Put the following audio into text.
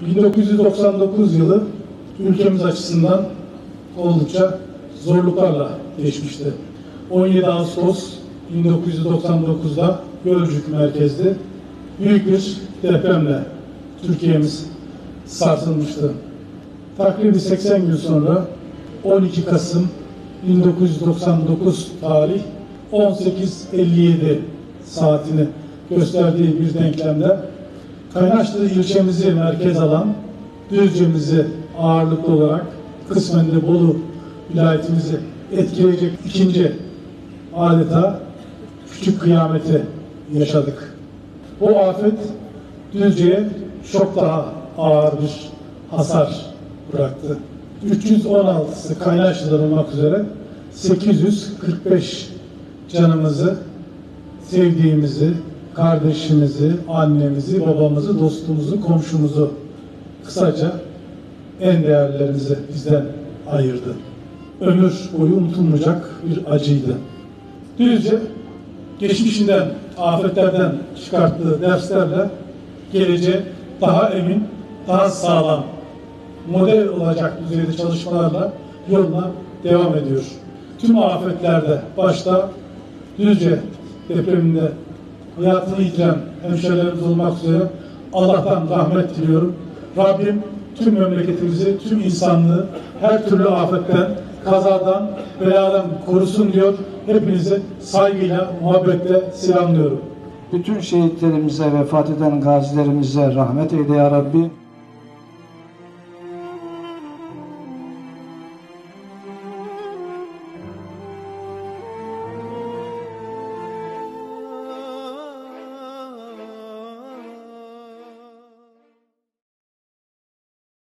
1999 yılı ülkemiz açısından oldukça zorluklarla geçmişti. 17 Ağustos 1999'da Gölcük merkezli büyük bir depremle Türkiye'miz sarsılmıştı. Takribi 80 gün sonra 12 Kasım 1999 tarih 18.57 saatini gösterdiği bir denklemde Kaynaşlı ilçemizi merkez alan Düzce'mizi ağırlıklı olarak kısmen de Bolu vilayetimizi etkileyecek ikinci adeta küçük kıyameti yaşadık. Bu afet Düzce'ye çok daha ağır bir hasar bıraktı. 316'sı Kaynaşlı'dan olmak üzere 845 canımızı, sevdiğimizi, kardeşimizi, annemizi, babamızı, dostumuzu, komşumuzu kısaca en değerlerimizi bizden ayırdı. Ömür boyu unutulmayacak bir acıydı. Düzce geçmişinden, afetlerden çıkarttığı derslerle geleceğe daha emin, daha sağlam, model olacak düzeyde çalışmalarla yoluna devam ediyor. Tüm afetlerde başta Düzce depreminde hayatını yitiren hemşehrilerimiz olmak üzere Allah'tan rahmet diliyorum. Rabbim tüm memleketimizi, tüm insanlığı her türlü afetten, kazadan, beladan korusun diyor. Hepinizi saygıyla, muhabbetle selamlıyorum. Bütün şehitlerimize, vefat eden gazilerimize rahmet eyle ya Rabbi.